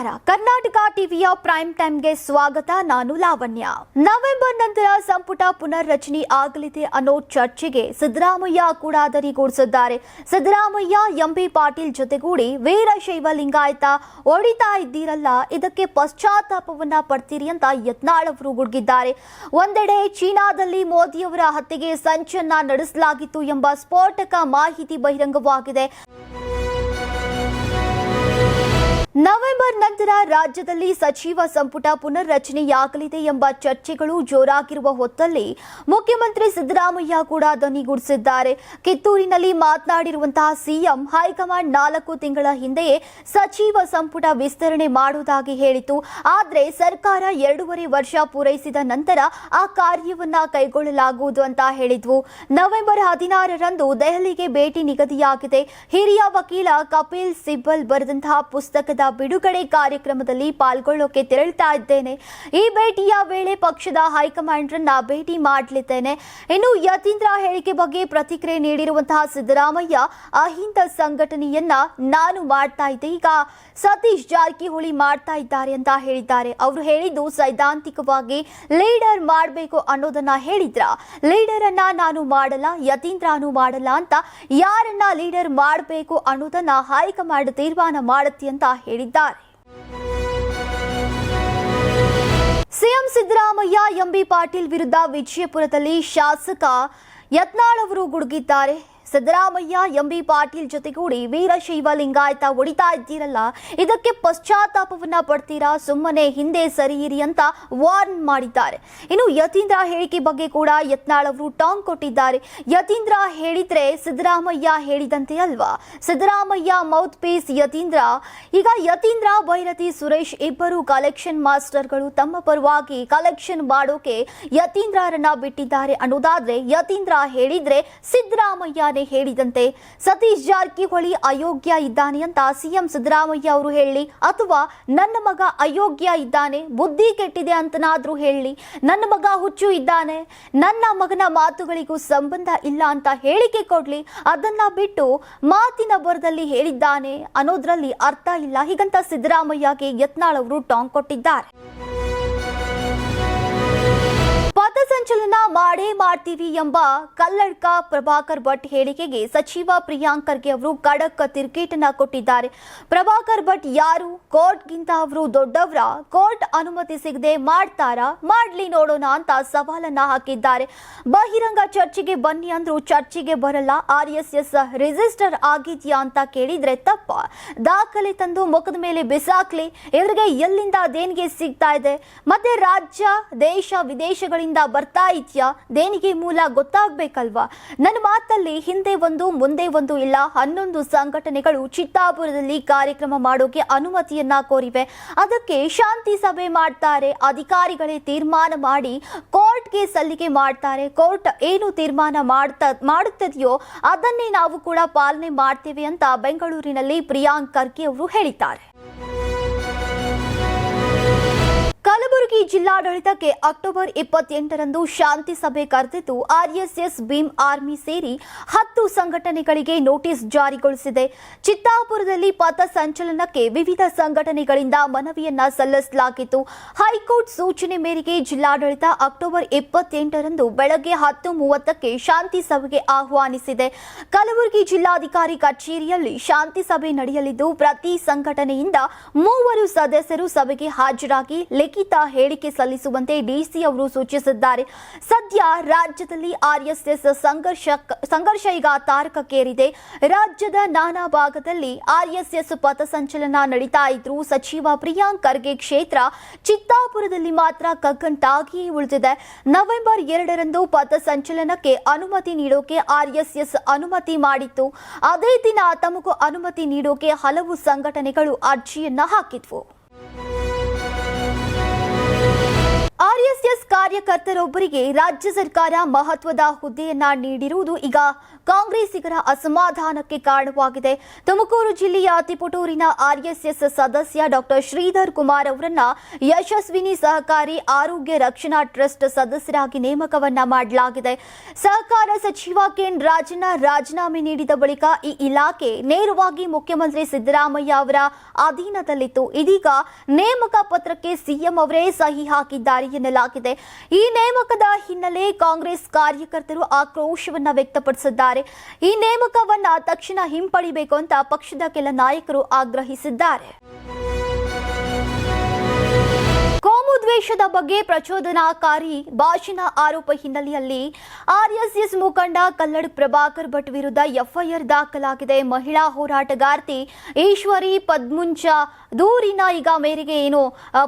ನಮಸ್ಕಾರ. ಕರ್ನಾಟಕ ಟಿವಿಯ ಪ್ರೈಮ್ ಟೈಮ್ಗೆ ಸ್ವಾಗತ. ನಾನು ಲಾವಣ್ಯ. ನವೆಂಬರ್ ನಂತರ ಸಂಪುಟ ಪುನರ್ರಚನೆ ಆಗಲಿದೆ ಅನ್ನೋ ಚರ್ಚೆಗೆ ಸಿದ್ದರಾಮಯ್ಯ ಕೂಡ ದನಿಗೂಡಿಸಿದ್ದಾರೆ ಸಿದ್ದರಾಮಯ್ಯ ಎಂಬಿ ಪಾಟೀಲ್ ಜೊತೆಗೂಡಿ ವೀರಶೈವ ಲಿಂಗಾಯತ ಹೊಡಿತಾ ಇದ್ದೀರಲ್ಲ, ಇದಕ್ಕೆ ಪಶ್ಚಾತ್ತಾಪವನ್ನ ಪಡ್ತೀರಿ ಅಂತ ಯತ್ನಾಳ್ ಅವರು ಗುಡುಗಿದ್ದಾರೆ. ಒಂದೆಡೆ ಚೀನಾದಲ್ಲಿ ಮೋದಿಯವರ ಹತ್ಯೆಗೆ ಸಂಚನ್ನ ನಡೆಸಲಾಗಿತ್ತು ಎಂಬ ಸ್ಫೋಟಕ ಮಾಹಿತಿ ಬಹಿರಂಗವಾಗಿದೆ. ನವೆಂಬರ್ ನಂತರ ರಾಜ್ಯದಲ್ಲಿ ಸಚಿವ ಸಂಪುಟ ಪುನರ್ರಚನೆಯಾಗಲಿದೆ ಎಂಬ ಚರ್ಚೆಗಳು ಜೋರಾಗಿರುವ ಹೊತ್ತಲ್ಲಿ ಮುಖ್ಯಮಂತ್ರಿ ಸಿದ್ದರಾಮಯ್ಯ ಕೂಡ ಧ್ವನಿಗೂಡಿಸಿದ್ದಾರೆ ಕಿತ್ತೂರಿನಲ್ಲಿ ಮಾತನಾಡಿರುವಂತಹ ಸಿಎಂ ಹೈಕಮಾಂಡ್ ನಾಲ್ಕು ತಿಂಗಳ ಹಿಂದೆಯೇ ಸಚಿವ ಸಂಪುಟ ವಿಸ್ತರಣೆ ಮಾಡುವುದಾಗಿ ಹೇಳಿತು ಆದರೆ ಸರ್ಕಾರ ಎರಡೂವರೆ ವರ್ಷ ಪೂರೈಸಿದ ನಂತರ ಆ ಕಾರ್ಯವನ್ನ ಕೈಗೊಳ್ಳಲಾಗುವುದು ಅಂತ ಹೇಳಿದ್ವು. ನವೆಂಬರ್ ಹದಿನಾರರಂದು ದೆಹಲಿಗೆ ಭೇಟಿ ನಿಗದಿಯಾಗಿದೆ. ಹಿರಿಯ ವಕೀಲ ಕಪಿಲ್ ಸಿಬ್ಬಲ್ ಬರೆದಂತಹ ಪುಸ್ತಕದ ಬಿಡುಗಡೆ ಕಾರ್ಯಕ್ರಮದಲ್ಲಿ ಪಾಲ್ಗೊಳ್ಳೋಕೆ ತೆರಳ್ತಾ ಇದ್ದೇನೆ. ಈ ಭೇಟಿಯ ವೇಳೆ ಪಕ್ಷದ ಹೈಕಮಾಂಡ್ರನ್ನ ಭೇಟಿ ಮಾಡಲಿದ್ದೇನೆ. ಇನ್ನು ಯತೀಂದ್ರ ಹೇಳಿಕೆ ಬಗ್ಗೆ ಪ್ರತಿಕ್ರಿಯೆ ನೀಡಿರುವಂತಹ ಸಿದ್ದರಾಮಯ್ಯ, ಅಹಿಂದ ಸಂಘಟನೆಯನ್ನ ನಾನು ಮಾಡ್ತಾ ಇದ್ದೆ. ಈಗ ಸತೀಶ್ ಜಾರಕಿಹೊಳಿ ಮಾಡ್ತಾ ಇದ್ದಾರೆ ಅಂತ ಹೇಳಿದ್ದಾರೆ. ಅವರು ಹೇಳಿದ್ದು ಸೈದ್ಧಾಂತಿಕವಾಗಿ ಲೀಡರ್ ಮಾಡಬೇಕು ಅನ್ನೋದನ್ನ ಹೇಳಿದ್ರ? ಲೀಡರ್ ಅನ್ನ ನಾನು ಮಾಡಲ್ಲ, ಯತೀಂದ್ರನು ಮಾಡಲ್ಲ ಅಂತ ಯಾರನ್ನ ಲೀಡರ್ ಮಾಡಬೇಕು ಅನ್ನೋದನ್ನ ಹೈಕಮಾಂಡ್ ತೀರ್ಮಾನ ಮಾಡುತ್ತೆ ಅಂತ ಹೇಳಿದ್ದಾರೆ. ಸಿಎಂ ಸಿದ್ದರಾಮಯ್ಯ ಎಂಬಿ ಪಾಟೀಲ್ ವಿರುದ್ಧ ವಿಜಯಪುರದಲ್ಲಿ ಶಾಸಕ ಯತ್ನಾಳ್ ಅವರು ಗುಡುಗಿದ್ದಾರೆ. ಸಿದ್ದರಾಮಯ್ಯ, ಎಂಬಿ ಪಾಟೀಲ್ ಜೊತೆಗೂಡಿ ವೀರಶೈವ ಲಿಂಗಾಯತ ಹೊಡಿತಾ ಇದ್ದೀರಲ್ಲ, ಇದಕ್ಕೆ ಪಶ್ಚಾತ್ತಾಪವನ್ನ ಪಡ್ತೀರಾ? ಸುಮ್ಮನೆ ಹಿಂದೆ ಸರಿಯಿರಿ ಅಂತ ವಾರ್ನ್ ಮಾಡಿದ್ದಾರೆ. ಇನ್ನು ಯತೀಂದ್ರ ಹೇಳಿಕೆ ಬಗ್ಗೆ ಕೂಡ ಯತ್ನಾಳ್ ಅವರು ಟಾಂಗ್ ಕೊಟ್ಟಿದ್ದಾರೆ. ಯತೀಂದ್ರ ಹೇಳಿದ್ರೆ ಸಿದ್ದರಾಮಯ್ಯ ಹೇಳಿದಂತೆ ಅಲ್ವಾ? Siddaramaiah mouthpiece Yathindra. ಈಗ ಯತೀಂದ್ರ, ಭೈರತಿ, ಸುರೇಶ್ ಇಬ್ಬರು ಕಲೆಕ್ಷನ್ ಮಾಸ್ಟರ್ಗಳು ತಮ್ಮ ಪರವಾಗಿ ಕಲೆಕ್ಷನ್ ಮಾಡೋಕೆ ಯತೀಂದ್ರರನ್ನ ಬಿಟ್ಟಿದ್ದಾರೆ ಅನ್ನೋದಾದ್ರೆ ಯತೀಂದ್ರ ಹೇಳಿದ್ರೆ ಸಿದ್ದರಾಮಯ್ಯನೇ ಹೇಳಿದಂತೆ ಸತೀಶ್ ಜಾರಕಿಹೊಳಿ ಅಯೋಗ್ಯ ಇದ್ದಾನೆ ಅಂತ ಸಿಎಂ ಸಿದ್ದರಾಮಯ್ಯ ಅವರು ಹೇಳಿ, ಅಥವಾ ನನ್ನ ಮಗ ಅಯೋಗ್ಯ ಇದ್ದಾನೆ, ಬುದ್ಧಿ ಕೆಟ್ಟಿದೆ ಅಂತನಾದ್ರೂ ಹೇಳಿ, ನನ್ನ ಮಗ ಹುಚ್ಚು ಇದ್ದಾನೆ, ನನ್ನ ಮಗನ ಮಾತುಗಳಿಗೂ ಸಂಬಂಧ ಇಲ್ಲ ಅಂತ ಹೇಳಿಕೆ ಕೊಡ್ಲಿ, ಅದನ್ನ ಬಿಟ್ಟು ಮಾತಿನ ಬರದಲ್ಲಿ ಹೇಳಿದ್ದಾನೆ ಅನ್ನೋದ್ರಲ್ಲಿ ಅರ್ಥ ಇಲ್ಲ. ಹೀಗಂತ ಸಿದ್ದರಾಮಯ್ಯಗೆ ಯತ್ನಾಳ್ ಅವರು ಟಾಂಗ್ ಕೊಟ್ಟಿದ್ದಾರೆ. ಪಥಸಂಚಲನ ಮಾಡೇ ಮಾಡ್ತೀವಿ ಎಂಬ ಕಲ್ಲಡ್ಕ ಪ್ರಭಾಕರ್ ಭಟ್ ಹೇಳಿಕೆಗೆ ಸಚಿವ ಪ್ರಿಯಾಂಕ್ ಖರ್ಗೆ ಅವರು ಖಡಕ್ ತಿರುಗೇಟನ್ನ ಕೊಟ್ಟಿದ್ದಾರೆ. ಪ್ರಭಾಕರ್ ಭಟ್ ಯಾರು? ಕೋರ್ಟ್ಗಿಂತ ಅವರು ದೊಡ್ಡವರ? ಕೋರ್ಟ್ ಅನುಮತಿ ಸಿಗದೆ ಮಾಡ್ತಾರಾ? ಮಾಡ್ಲಿ ನೋಡೋಣ ಅಂತ ಸವಾಲನ್ನ ಹಾಕಿದ್ದಾರೆ. ಬಹಿರಂಗ ಚರ್ಚೆಗೆ ಬನ್ನಿ ಅಂದ್ರು ಚರ್ಚೆಗೆ ಬರಲ್ಲ. ಆರ್ ಎಸ್ ಎಸ್ ರಿಜಿಸ್ಟರ್ ಆಗಿದ್ಯಾ ಅಂತ ಕೇಳಿದ್ರೆ ತಪ್ಪ. ದಾಖಲೆ ತಂದು ಮುಖದ ಮೇಲೆ ಬಿಸಾಕ್ಲಿ. ಇವರಿಗೆ ಎಲ್ಲಿಂದ ದೇಣಿಗೆ ಸಿಗ್ತಾ ಇದೆ? ಮತ್ತೆ ರಾಜ್ಯ, ದೇಶ, ವಿದೇಶಗಳಿಂದ ಬರ್ತಾ ಇದೆಯಾ? ದೇಣಿಗೆ ಮೂಲ ಗೊತ್ತಾಗಬೇಕಲ್ವಾ? ನನ್ನ ಮಾತಲ್ಲಿ ಹಿಂದೆ ಒಂದು, ಮುಂದೆ ಒಂದು ಇಲ್ಲ. ಹನ್ನೊಂದು ಸಂಘಟನೆಗಳು ಚಿತ್ತಾಪುರದಲ್ಲಿ ಕಾರ್ಯಕ್ರಮ ಮಾಡೋಕೆ ಅನುಮತಿಯನ್ನ ಕೋರಿವೆ. ಅದಕ್ಕೆ ಶಾಂತಿ ಸಭೆ ಮಾಡ್ತಾರೆ. ಅಧಿಕಾರಿಗಳೇ ತೀರ್ಮಾನ ಮಾಡಿ ಕೋರ್ಟ್ಗೆ ಸಲ್ಲಿಕೆ ಮಾಡ್ತಾರೆ. ಕೋರ್ಟ್ ಏನು ತೀರ್ಮಾನ ಮಾಡ್ತಾ, ಮಾಡುತ್ತದೆಯೋ ಅದನ್ನೇ ನಾವು ಕೂಡ ಪಾಲನೆ ಮಾಡ್ತೇವೆ ಅಂತ ಬೆಂಗಳೂರಿನಲ್ಲಿ ಪ್ರಿಯಾಂಕ್ ಖರ್ಗೆ ಅವರು ಹೇಳಿದ್ದಾರೆ. ಕಲಬುರಗಿ ಜಿಲ್ಲಾಡಳಿತಕ್ಕೆ ಅಕ್ಟೋಬರ್ ಇಪ್ಪತ್ತೆಂಟರಂದು ಶಾಂತಿ ಸಭೆ ಕರೆದಿದ್ದು, ಆರ್ಎಸ್ಎಸ್, ಭೀಮ್ ಆರ್ಮಿ ಸೇರಿ ಹತ್ತು ಸಂಘಟನೆಗಳಿಗೆ ನೋಟಿಸ್ ಜಾರಿಗೊಳಿಸಿದೆ. ಚಿತ್ತಾಪುರದಲ್ಲಿ ಪಥ ಸಂಚಲನಕ್ಕೆ ವಿವಿಧ ಸಂಘಟನೆಗಳಿಂದ ಮನವಿಯನ್ನ ಸಲ್ಲಿಸಲಾಗಿತ್ತು. ಹೈಕೋರ್ಟ್ ಸೂಚನೆ ಮೇರೆಗೆ ಜಿಲ್ಲಾಡಳಿತ ಅಕ್ಟೋಬರ್ ಇಪ್ಪತ್ತೆಂಟರಂದು ಬೆಳಗ್ಗೆ ಹತ್ತು ಮೂವತ್ತಕ್ಕೆ ಶಾಂತಿ ಸಭೆಗೆ ಆಹ್ವಾನಿಸಿದೆ. ಕಲಬುರಗಿ ಜಿಲ್ಲಾಧಿಕಾರಿ ಕಚೇರಿಯಲ್ಲಿ ಶಾಂತಿ ಸಭೆ ನಡೆಯಲಿದ್ದು, ಪ್ರತಿ ಸಂಘಟನೆಯಿಂದ ಮೂವರು ಸದಸ್ಯರು ಸಭೆಗೆ ಹಾಜರಾಗಿ ಲಿಖಿತ ಹೇಳಿಕೆ ಸಲ್ಲಿಸುವಂತೆ ಡಿಸಿ ಅವರು ಸೂಚಿಸಿದ್ದಾರೆ. ಸದ್ಯ ರಾಜ್ಯದಲ್ಲಿ ಆರ್ಎಸ್ಎಸ್ ಸಂಘರ್ಷ ಸಂಘರ್ಷ ಈಗ ತಾರಕಕ್ಕೇರಿದೆ. ರಾಜ್ಯದ ನಾನಾ ಭಾಗದಲ್ಲಿ ಆರ್ಎಸ್ಎಸ್ ಪಥಸಂಚಲನ ನಡೀತಾ ಇದ್ರು ಸಚಿವ ಪ್ರಿಯಾಂಕ್ ಖರ್ಗೆ ಕ್ಷೇತ್ರ ಚಿತ್ತಾಪುರದಲ್ಲಿ ಮಾತ್ರ ಕಗ್ಗಂಟಾಗಿಯೇ ಉಳಿದಿದೆ. ನವೆಂಬರ್ ಎರಡರಂದು ಪಥಸಂಚಲನಕ್ಕೆ ಅನುಮತಿ ನೀಡೋಕೆ ಆರ್ಎಸ್ಎಸ್ ಅನುಮತಿ ಮಾಡಿತ್ತು. ಅದೇ ದಿನ ತಮಗೂ ಅನುಮತಿ ನೀಡೋಕೆ ಹಲವು ಸಂಘಟನೆಗಳು ಅರ್ಜಿಯನ್ನ ಹಾಕಿದ್ವು. ಕಾರ್ಯಕರ್ತರೊಬ್ಬರಿಗೆ ರಾಜ್ಯ ಸರ್ಕಾರ ಮಹತ್ವದ ಹುದ್ದೆಯನ್ನ ನೀಡಿರುವುದು ಈಗ ಕಾಂಗ್ರೆಸ್ಸಿಗರ ಅಸಮಾಧಾನಕ್ಕೆ ಕಾರಣವಾಗಿದೆ. ತುಮಕೂರು ಜಿಲ್ಲೆಯ ತಿಪುಟೂರಿನ ಆರ್ಎಸ್ಎಸ್ ಸದಸ್ಯ ಡಾಕ್ಟರ್ ಶ್ರೀಧರ್ ಕುಮಾರ್ ಅವರನ್ನ ಯಶಸ್ವಿನಿ ಸಹಕಾರಿ ಆರೋಗ್ಯ ರಕ್ಷಣಾ ಟ್ರಸ್ಟ್ ಸದಸ್ಯರಾಗಿ ನೇಮಕವನ್ನ ಮಾಡಲಾಗಿದೆ. ಸಹಕಾರ ಸಚಿವ ಕೆನ್ ರಾಜಣ್ಣ ರಾಜೀನಾಮೆ ನೀಡಿದ ಬಳಿಕ ಈ ಇಲಾಖೆ ನೇರವಾಗಿ ಮುಖ್ಯಮಂತ್ರಿ ಸಿದ್ದರಾಮಯ್ಯ ಅವರ ಅಧೀನದಲ್ಲಿತ್ತು. ಇದೀಗ ನೇಮಕ ಪತ್ರಕ್ಕೆ ಸಿಎಂ ಅವರೇ ಸಹಿ ಹಾಕಿದ್ದಾರೆ ಎನ್ನಲಾಗಿದೆ. ಈ ನೇಮಕದ ಹಿನ್ನೆಲೆ ಕಾಂಗ್ರೆಸ್ ಕಾರ್ಯಕರ್ತರು ಆಕ್ರೋಶವನ್ನ ವ್ಯಕ್ತಪಡಿಸಿದ್ದಾರೆ. ಈ ನೇಮಕವನ್ನ ತಕ್ಷಣ ಹಿಂಪಡಿಬೇಕು ಅಂತ ಪಕ್ಷದ ಕೆಲ ನಾಯಕರು ಆಗ್ರಹಿಸಿದ್ದಾರೆ. ಕೋಮು ದ್ವೇಷದ ಬಗ್ಗೆ ಪ್ರಚೋದನಾಕಾರಿ ಭಾಷಣ ಆರೋಪ ಹಿನ್ನೆಲೆಯಲ್ಲಿ ಆರ್ಎಸ್ಎಸ್ ಮುಖಂಡ ಕಲ್ಲಡ್ ಪ್ರಭಾಕರ್ ಭಟ್ ವಿರುದ್ಧ ಎಫ್ಐಆರ್ ದಾಖಲಾಗಿದೆ. ಮಹಿಳಾ ಹೋರಾಟಗಾರ್ತಿ ಈಶ್ವರಿ ಪದ್ಮುಂಚ ದೂರಿನ ಈಗ ಮೇರೆಗೆ ಏನು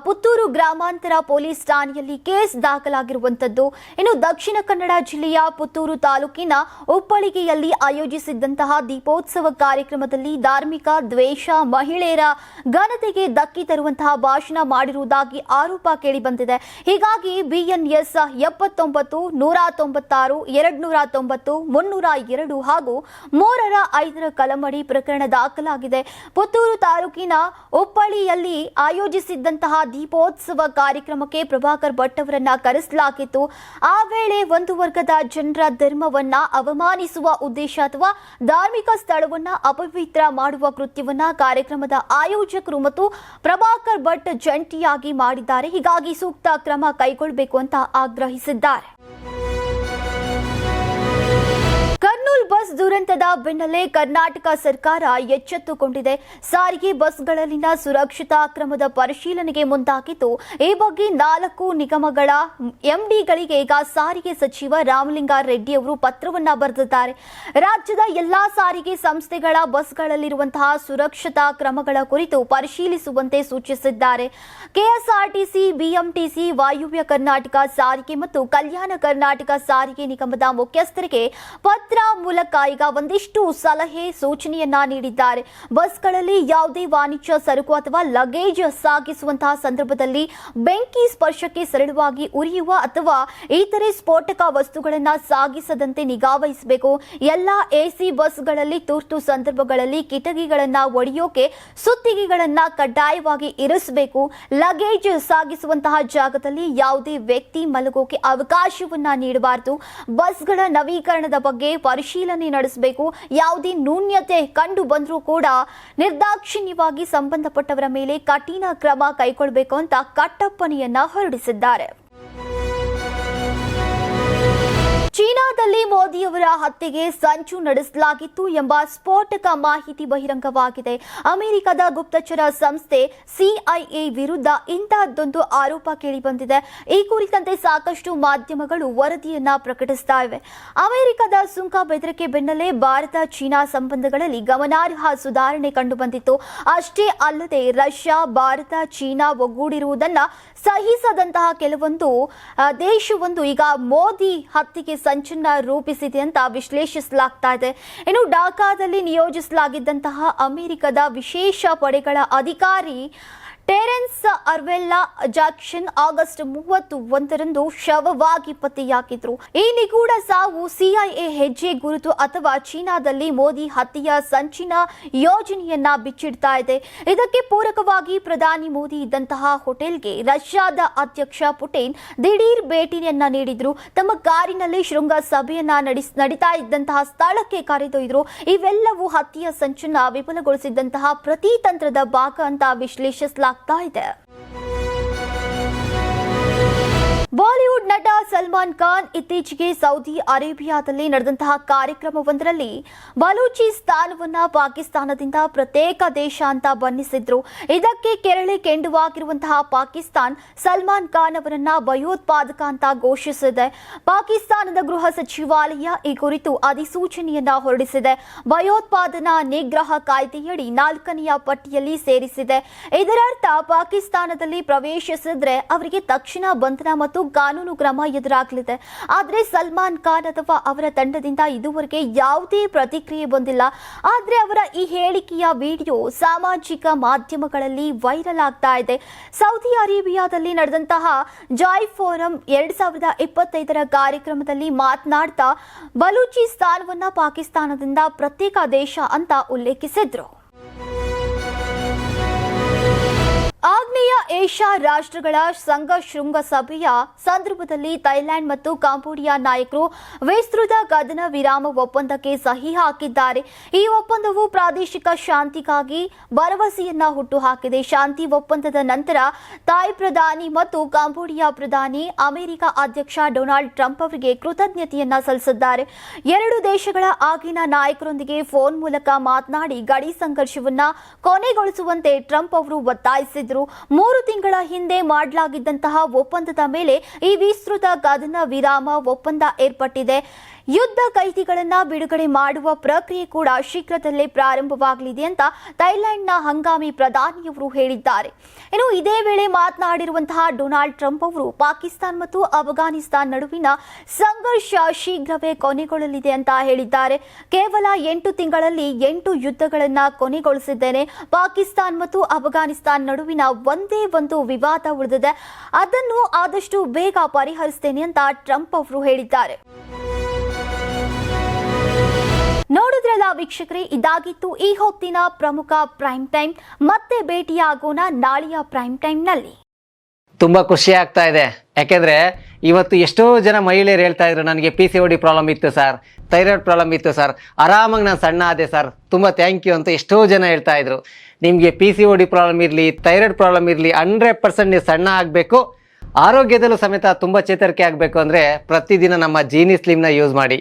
ಪುತ್ತೂರು ಗ್ರಾಮಾಂತರ ಪೊಲೀಸ್ ಠಾಣೆಯಲ್ಲಿ ಕೇಸ್ ದಾಖಲಾಗಿರುವಂತದ್ದು ಇನ್ನು ದಕ್ಷಿಣ ಕನ್ನಡ ಜಿಲ್ಲೆಯ ಪುತ್ತೂರು ತಾಲೂಕಿನ ಉಪ್ಪಳಿಗೆಯಲ್ಲಿ ಆಯೋಜಿಸಿದ್ದಂತಹ ದೀಪೋತ್ಸವ ಕಾರ್ಯಕ್ರಮದಲ್ಲಿ ಧಾರ್ಮಿಕ ದ್ವೇಷ ಮಹಿಳೆಯರ ಘನತೆಗೆ ಧಕ್ಕಿ ತರುವಂತಹ ಭಾಷಣ ಮಾಡಿರುವುದಾಗಿ ಆರೋಪ ಕೇಳಿಬಂದಿದೆ ಹೀಗಾಗಿ ಬಿಎನ್ಎಸ್ ಎಪ್ಪತ್ತೊಂಬತ್ತು ನೂರ ತೊಂಬತ್ತಾರು ಎರಡು ನೂರ ತೊಂಬತ್ತು ಮುನ್ನೂರ ಎರಡು ಹಾಗೂ ಮೂರರ ಐದರ ಕಲಮಡಿ ಪ್ರಕರಣ ದಾಖಲಾಗಿದೆ. ಪುತ್ತೂರು ತಾಲೂಕಿನ ಉಪ್ಪಳಿಯಲ್ಲಿ ಆಯೋಜಿಸಿದ್ದಂತಹ ದೀಪೋತ್ಸವ ಕಾರ್ಯಕ್ರಮಕ್ಕೆ ಪ್ರಭಾಕರ್ ಭಟ್ ಅವರನ್ನ ಕರೆಸಲಾಗಿತ್ತು. ಆ ವೇಳೆ ಒಂದು ವರ್ಗದ ಜನರ ಧರ್ಮವನ್ನ ಅವಮಾನಿಸುವ ಉದ್ದೇಶ ಅಥವಾ ಧಾರ್ಮಿಕ ಸ್ಥಳವನ್ನ ಅಪವಿತ್ರ ಮಾಡುವ ಕೃತ್ಯವನ್ನ ಕಾರ್ಯಕ್ರಮದ ಆಯೋಜಕರು ಮತ್ತು ಪ್ರಭಾಕರ್ ಭಟ್ ಜಂಟಿಯಾಗಿ ಮಾಡಿದ್ದಾರೆ. ಹೀಗಾಗಿ ಸೂಕ್ತ ಕ್ರಮ ಕೈಗೊಳ್ಳಬೇಕು ಅಂತ ಆಗ್ರಹಿಸಿದ್ದಾರೆ. ಕರ್ನೂಲ್ ಬಸ್ ದುರಂತದ ಬೆನ್ನಲ್ಲೇ ಕರ್ನಾಟಕ ಸರ್ಕಾರ ಎಚ್ಚೆತ್ತುಕೊಂಡಿದೆ. ಸಾರಿಗೆ ಬಸ್ಗಳಲ್ಲಿನ ಸುರಕ್ಷತಾ ಕ್ರಮದ ಪರಿಶೀಲನೆಗೆ ಮುಂದಾಗಿದ್ದು, ಈ ಬಗ್ಗೆ ನಾಲ್ಕು ನಿಗಮಗಳ ಎಂಡಿಗಳಿಗೆ ಈಗ ಸಾರಿಗೆ ಸಚಿವ ರಾಮಲಿಂಗಾರೆಡ್ಡಿ ಅವರು ಪತ್ರವನ್ನ ಬರೆದಿದ್ದಾರೆ. ರಾಜ್ಯದ ಎಲ್ಲಾ ಸಾರಿಗೆ ಸಂಸ್ಥೆಗಳ ಬಸ್ಗಳಲ್ಲಿರುವಂತಹ ಸುರಕ್ಷತಾ ಕ್ರಮಗಳ ಕುರಿತು ಪರಿಶೀಲಿಸುವಂತೆ ಸೂಚಿಸಿದ್ದಾರೆ. ಕೆಎಸ್ಆರ್ಟಿಸಿ, ಬಿಎಂಟಿಸಿ, ವಾಯುವ್ಯ ಕರ್ನಾಟಕ ಸಾರಿಗೆ ಮತ್ತು ಕಲ್ಯಾಣ ಕರ್ನಾಟಕ ಸಾರಿಗೆ ನಿಗಮದ ಮುಖ್ಯಸ್ಥರಿಗೆ ಪತ್ರ ಮೂಲಕ ಈಗ ಒಂದಿಷ್ಟು ಸಲಹೆ ಸೂಚನೆಯನ್ನ ನೀಡಿದ್ದಾರೆ. ಬಸ್ಗಳಲ್ಲಿ ಯಾವುದೇ ವಾಣಿಜ್ಯ ಸರಕು ಅಥವಾ ಲಗೇಜ್ ಸಾಗಿಸುವಂತಹ ಸಂದರ್ಭದಲ್ಲಿ ಬೆಂಕಿ ಸ್ಪರ್ಶಕ್ಕೆ ಸರಳವಾಗಿ ಉರಿಯುವ ಅಥವಾ ಇತರೆ ಸ್ಫೋಟಕ ವಸ್ತುಗಳನ್ನು ಸಾಗಿಸದಂತೆ ನಿಗಾವಹಿಸಬೇಕು ಎಲ್ಲಾ ಎಸಿ ಬಸ್ಗಳಲ್ಲಿ ತುರ್ತು ಸಂದರ್ಭಗಳಲ್ಲಿ ಕಿಟಕಿಗಳನ್ನ ಒಡೆಯೋಕೆ ಸುತ್ತಿಗೆಗಳನ್ನ ಕಡ್ಡಾಯವಾಗಿ ಇರಿಸಬೇಕು. ಲಗೇಜ್ ಸಾಗಿಸುವಂತಹ ಜಾಗದಲ್ಲಿ ಯಾವುದೇ ವ್ಯಕ್ತಿ ಮಲಗೋಕೆ ಅವಕಾಶವನ್ನ ನೀಡಬಾರದು. ಬಸ್ಗಳ ನವೀಕರಣದ ಬಗ್ಗೆ ಪರಿಶೀಲನೆ ನಡೆಸಬೇಕು. ಯಾವುದೇ ನ್ಯೂನ್ಯತೆ ಕಂಡು ಬಂದರೂ ಕೂಡ ನಿರ್ದಾಕ್ಷಿಣ್ಯವಾಗಿ ಸಂಬಂಧಪಟ್ಟವರ ಮೇಲೆ ಕಠಿಣ ಕ್ರಮ ಕೈಗೊಳ್ಳಬೇಕು ಅಂತ ಕಟ್ಟಪ್ಪಣೆಯನ್ನ ಹೊರಡಿಸಿದ್ದಾರೆ. ಚೀನಾದಲ್ಲಿ ಮೋದಿಯವರ ಹತ್ಯೆಗೆ ಸಂಚು ನಡೆಸಲಾಗಿತ್ತು ಎಂಬ ಸ್ಫೋಟಕ ಮಾಹಿತಿ ಬಹಿರಂಗವಾಗಿದೆ. ಅಮೆರಿಕದ ಗುಪ್ತಚರ ಸಂಸ್ಥೆ ಸಿಐಎ ವಿರುದ್ಧ ಇಂತಹದ್ದೊಂದು ಆರೋಪ ಕೇಳಿಬಂದಿದೆ. ಈ ಕುರಿತಂತೆ ಸಾಕಷ್ಟು ಮಾಧ್ಯಮಗಳು ವರದಿಯನ್ನ ಪ್ರಕಟಿಸ್ತಾ ಇವೆ. ಅಮೆರಿಕದ ಸುಂಕ ಬೆದರಿಕೆ ಬೆನ್ನಲ್ಲೇ ಭಾರತ ಚೀನಾ ಸಂಬಂಧಗಳಲ್ಲಿ ಗಮನಾರ್ಹ ಸುಧಾರಣೆ ಕಂಡುಬಂದಿತ್ತು. ಅಷ್ಟೇ ಅಲ್ಲದೆ ರಷ್ಯಾ, ಭಾರತ, ಚೀನಾ ಒಗ್ಗೂಡಿರುವುದನ್ನ ಸಹಿಸದಂತಹ ಕೆಲವೊಂದು ದೇಶವೊಂದು ಈಗ ಮೋದಿ ಹತ್ಯೆಗೆ ಸಂಚನ್ನ ರೂಪಿಸಿದೆ ಅಂತ ವಿಶ್ಲೇಷಿಸಲಾಗ್ತಾ ಇದೆ. ಇನ್ನು ಡಾಕಾದಲ್ಲಿ ನಿಯೋಜಿಸಲಾಗಿದ್ದಂತಹ ಅಮೆರಿಕದ ವಿಶೇಷ ಪಡೆಗಳ ಅಧಿಕಾರಿ ಟೆರೆನ್ಸ್ ಅರ್ವೆಲ್ಲಾ ಜಾಕ್ಷನ್ ಆಗಸ್ಟ್ ಮೂವತ್ತು ಒಂದರಂದು ಶವವಾಗಿ ಪತ್ತೆಯಾಗಿದ್ರು. ಈ ನಿಗೂಢ ಸಾವು ಸಿಐಎ ಹೆಜ್ಜೆ ಗುರುತು ಅಥವಾ ಚೀನಾದಲ್ಲಿ ಮೋದಿ ಹತ್ಯೆಯ ಸಂಚಿನ ಯೋಜನೆಯನ್ನ ಬಿಚ್ಚಿಡ್ತಾ ಇದೆ. ಇದಕ್ಕೆ ಪೂರಕವಾಗಿ ಪ್ರಧಾನಿ ಮೋದಿ ಇದ್ದಂತಹ ಹೋಟೆಲ್ಗೆ ರಷ್ಯಾದ ಅಧ್ಯಕ್ಷ ಪುಟಿನ್ ದಿಢೀರ್ ಭೇಟಿಯನ್ನ ನೀಡಿದ್ರು. ತಮ್ಮ ಕಾರಿನಲ್ಲಿ ಶೃಂಗ ಸಭೆಯನ್ನ ನಡೆಸ್, ನಡೀತಾ ಇದ್ದಂತಹ ಸ್ಥಳಕ್ಕೆ ಕರೆದೊಯ್ದರು. ಇವೆಲ್ಲವೂ ಹತ್ಯೆಯ ಸಂಚನ್ನ ವಿಫಲಗೊಳಿಸಿದ್ದಂತಹ ಪ್ರತಿ ತಂತ್ರದ ಭಾಗ ಅಂತ ವಿಶ್ಲೇಷಿಸಲಾಗ್ತಾ ಇದೆ ಬಾಲಿವುಡ್ ನಟ ಸಲ್ಮಾನ್ ಖಾನ್ ಇತ್ತೀಚೆಗೆ ಸೌದಿ ಅರೇಬಿಯಾದಲ್ಲಿ ನಡೆದಂತಹ ಕಾರ್ಯಕ್ರಮವೊಂದರಲ್ಲಿ ಬಲೂಚಿಸ್ತಾನವನ್ನ ಪಾಕಿಸ್ತಾನದಿಂದ ಪ್ರತ್ಯೇಕ ದೇಶ ಅಂತ ಬಣ್ಣಿಸಿದ್ರು. ಇದಕ್ಕೆ ಕೆರಳಿ ಕೆಂಡುವಾಗಿರುವಂತಹ ಪಾಕಿಸ್ತಾನ್ ಸಲ್ಮಾನ್ ಖಾನ್ ಅವರನ್ನ ಭಯೋತ್ಪಾದಕ ಅಂತ ಘೋಷಿಸಿದೆ. ಪಾಕಿಸ್ತಾನದ ಗೃಹ ಸಚಿವಾಲಯ ಈ ಕುರಿತು ಅಧಿಸೂಚನೆಯನ್ನ ಹೊರಡಿಸಿದೆ. ಭಯೋತ್ಪಾದನಾ ನಿಗ್ರಹ ಕಾಯ್ದೆಯಡಿ ನಾಲ್ಕನೆಯ ಪಟ್ಟಿಯಲ್ಲಿ ಸೇರಿಸಿದೆ. ಇದರರ್ಥ ಪಾಕಿಸ್ತಾನದಲ್ಲಿ ಪ್ರವೇಶಿಸಿದ್ರೆ ಅವರಿಗೆ ತಕ್ಷಣ ಬಂಧನ ಮತ್ತು ಕಾನೂನು ಕ್ರಮ ಎದುರಾಗಲಿದೆ. ಆದರೆ ಸಲ್ಮಾನ್ ಖಾನ್ ಅಥವಾ ಅವರ ತಂಡದಿಂದ ಇದುವರೆಗೆ ಯಾವುದೇ ಪ್ರತಿಕ್ರಿಯೆ ಬಂದಿಲ್ಲ. ಆದರೆ ಅವರ ಈ ಹೇಳಿಕೆಯ ವಿಡಿಯೋ ಸಾಮಾಜಿಕ ಮಾಧ್ಯಮಗಳಲ್ಲಿ ವೈರಲ್ ಆಗ್ತಾ ಇದೆ. ಸೌದಿ ಅರೇಬಿಯಾದಲ್ಲಿ ನಡೆದಂತಹ ಜಾಯ್ ಫೋರಂ ಎರಡ್ ಸಾವಿರದ ಇಪ್ಪತ್ತೈದರ ಕಾರ್ಯಕ್ರಮದಲ್ಲಿ ಮಾತನಾಡ್ತಾ, ಬಲೂಚಿಸ್ತಾನವನ್ನ ಪಾಕಿಸ್ತಾನದಿಂದ ಪ್ರತ್ಯೇಕ ದೇಶ ಅಂತ ಉಲ್ಲೇಖಿಸಿದ್ರು. ಆಗ್ನೇಯ ಏಷ್ಯಾ ರಾಷ್ಟ್ರಗಳ ಸಂಘ ಶೃಂಗ ಸಭೆಯ ಸಂದರ್ಭದಲ್ಲಿ ಥೈಲ್ಯಾಂಡ್ ಮತ್ತು ಕಾಂಬೋಡಿಯಾ ನಾಯಕರು ವಿಸ್ತೃತ ಕದನ ವಿರಾಮ ಒಪ್ಪಂದಕ್ಕೆ ಸಹಿ ಹಾಕಿದ್ದಾರೆ. ಈ ಒಪ್ಪಂದವು ಪ್ರಾದೇಶಿಕ ಶಾಂತಿಗಾಗಿ ಭರವಸೆಯನ್ನ ಹುಟ್ಟುಹಾಕಿದೆ. ಶಾಂತಿ ಒಪ್ಪಂದದ ನಂತರ ಥಾಯ್ ಪ್ರಧಾನಿ ಮತ್ತು ಕಾಂಬೋಡಿಯಾ ಪ್ರಧಾನಿ ಅಮೆರಿಕ ಅಧ್ಯಕ್ಷ ಡೊನಾಲ್ಡ್ ಟ್ರಂಪ್ ಅವರಿಗೆ ಕೃತಜ್ಞತೆಯನ್ನ ಸಲ್ಲಿಸಿದ್ದಾರೆ. ಎರಡು ದೇಶಗಳ ಆಗಿನ ನಾಯಕರೊಂದಿಗೆ ಫೋನ್ ಮೂಲಕ ಮಾತನಾಡಿ ಗಡಿ ಸಂಘರ್ಷವನ್ನ ಕೊನೆಗೊಳಿಸುವಂತೆ ಟ್ರಂಪ್ ಅವರು ಒತ್ತಾಯಿಸಿದ್ರು ಮೂರು ತಿಂಗಳ ಹಿಂದೆ ಮಾಡಲಾಗಿದ್ದಂತಹ ಒಪ್ಪಂದದ ಮೇಲೆ ಈ ವಿಸ್ತೃತ ಗದನ ವಿರಾಮ ಒಪ್ಪಂದ ಏರ್ಪಟ್ಟಿದೆ. ಯುದ್ಧ ಕೈದಿಗಳನ್ನು ಬಿಡುಗಡೆ ಮಾಡುವ ಪ್ರಕ್ರಿಯೆ ಕೂಡ ಶೀಘ್ರದಲ್ಲೇ ಪ್ರಾರಂಭವಾಗಲಿದೆ ಅಂತ ಥೈಲ್ಯಾಂಡ್ನ ಹಂಗಾಮಿ ಪ್ರಧಾನಿಯವರು ಹೇಳಿದ್ದಾರೆ. ಇನ್ನು ಇದೇ ವೇಳೆ ಮಾತನಾಡಿರುವಂತಹ ಡೊನಾಲ್ಡ್ ಟ್ರಂಪ್ ಅವರು ಪಾಕಿಸ್ತಾನ ಮತ್ತು ಅಫ್ಘಾನಿಸ್ತಾನ್ ನಡುವಿನ ಸಂಘರ್ಷ ಶೀಘ್ರವೇ ಕೊನೆಗೊಳ್ಳಲಿದೆ ಅಂತ ಹೇಳಿದ್ದಾರೆ. ಕೇವಲ ಎಂಟು ತಿಂಗಳಲ್ಲಿ ಎಂಟು ಯುದ್ಧಗಳನ್ನ ಕೊನೆಗೊಳಿಸಿದ್ದೇನೆ. ಪಾಕಿಸ್ತಾನ ಮತ್ತು ಅಫ್ಘಾನಿಸ್ತಾನ್ ನಡುವಿನ ಒಂದೇ ಒಂದು ವಿವಾದ ಉಳಿದಿದೆ. ಅದನ್ನು ಆದಷ್ಟು ಬೇಗ ಪರಿಹರಿಸ್ತೇನೆ ಅಂತ ಟ್ರಂಪ್ ಅವರು ಹೇಳಿದ್ದಾರೆ. ನೋಡಿದ್ರಲ್ಲ ವೀಕ್ಷಕರೇ, ಇದಾಗಿತ್ತು ಈ ಹೊತ್ತಿನ ಪ್ರಮುಖ ಪ್ರೈಮ್ ಟೈಮ್ ಮತ್ತೆ ಭೇಟಿಯಾಗೋಣ ನಾಳೆಯ ಪ್ರೈಮ್ ಟೈಮ್ನಲ್ಲಿ ತುಂಬ ಖುಷಿ ಆಗ್ತಾ ಇದೆ. ಯಾಕೆಂದ್ರೆ ಇವತ್ತು ಎಷ್ಟೋ ಜನ ಮಹಿಳೆಯರು ಹೇಳ್ತಾ ಇದ್ರು, ನನಗೆ ಪಿ ಸಿ ಡಿ ಪ್ರಾಬ್ಲಮ್ ಇತ್ತು ಸರ್ ಥೈರಾಯ್ಡ್ ಪ್ರಾಬ್ಲಮ್ ಇತ್ತು ಸರ್ ಆರಾಮಾಗಿ ನಾನು ಸಣ್ಣ ಆದೆ ಸರ್ ತುಂಬ ಥ್ಯಾಂಕ್ ಯು ಅಂತ ಎಷ್ಟೋ ಜನ ಹೇಳ್ತಾ ಇದ್ರು. ನಿಮಗೆ ಪಿ ಸಿ ಡಿ ಪ್ರಾಬ್ಲಮ್ ಇರಲಿ ಥೈರಾಯ್ಡ್ ಪ್ರಾಬ್ಲಮ್ ಇರಲಿ ಹಂಡ್ರೆಡ್ ಪರ್ಸೆಂಟ್ ನೀವು ಸಣ್ಣ ಆಗಬೇಕು. ಆರೋಗ್ಯದಲ್ಲೂ ಸಮೇತ ತುಂಬ ಚೇತರಿಕೆ ಆಗಬೇಕು ಅಂದರೆ ಪ್ರತಿದಿನ ನಮ್ಮ ಜೀನಿ ಸ್ಲಿಮ್ನ ಯೂಸ್ ಮಾಡಿ.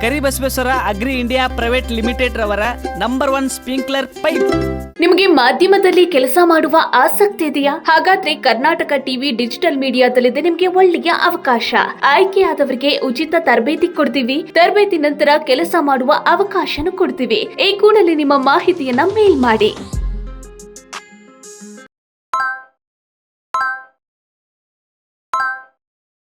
Karibasaveshwara agri India private limited ರವರ ನಂಬರ್ ಒನ್ ಸ್ಪ್ರಿಂಕ್ಲರ್ ಪೈಪ್. ನಿಮಗೆ ಮಾಧ್ಯಮದಲ್ಲಿ ಕೆಲಸ ಮಾಡುವ ಆಸಕ್ತಿ ಇದೆಯಾ? ಹಾಗಾದ್ರೆ ಕರ್ನಾಟಕ ಟಿವಿ ಡಿಜಿಟಲ್ ಮೀಡಿಯಾದಲ್ಲಿದೆ ನಿಮಗೆ ಒಳ್ಳೆಯ ಅವಕಾಶ. ಆಯ್ಕೆಯಾದವರಿಗೆ ಉಚಿತ ತರಬೇತಿ ಕೊಡ್ತೀವಿ. ತರಬೇತಿ ನಂತರ ಕೆಲಸ ಮಾಡುವ ಅವಕಾಶನೂ ಕೊಡ್ತೀವಿ. ಈ ಕೂಡಲೇ ನಿಮ್ಮ ಮಾಹಿತಿಯನ್ನ ಮೇಲ್ ಮಾಡಿ.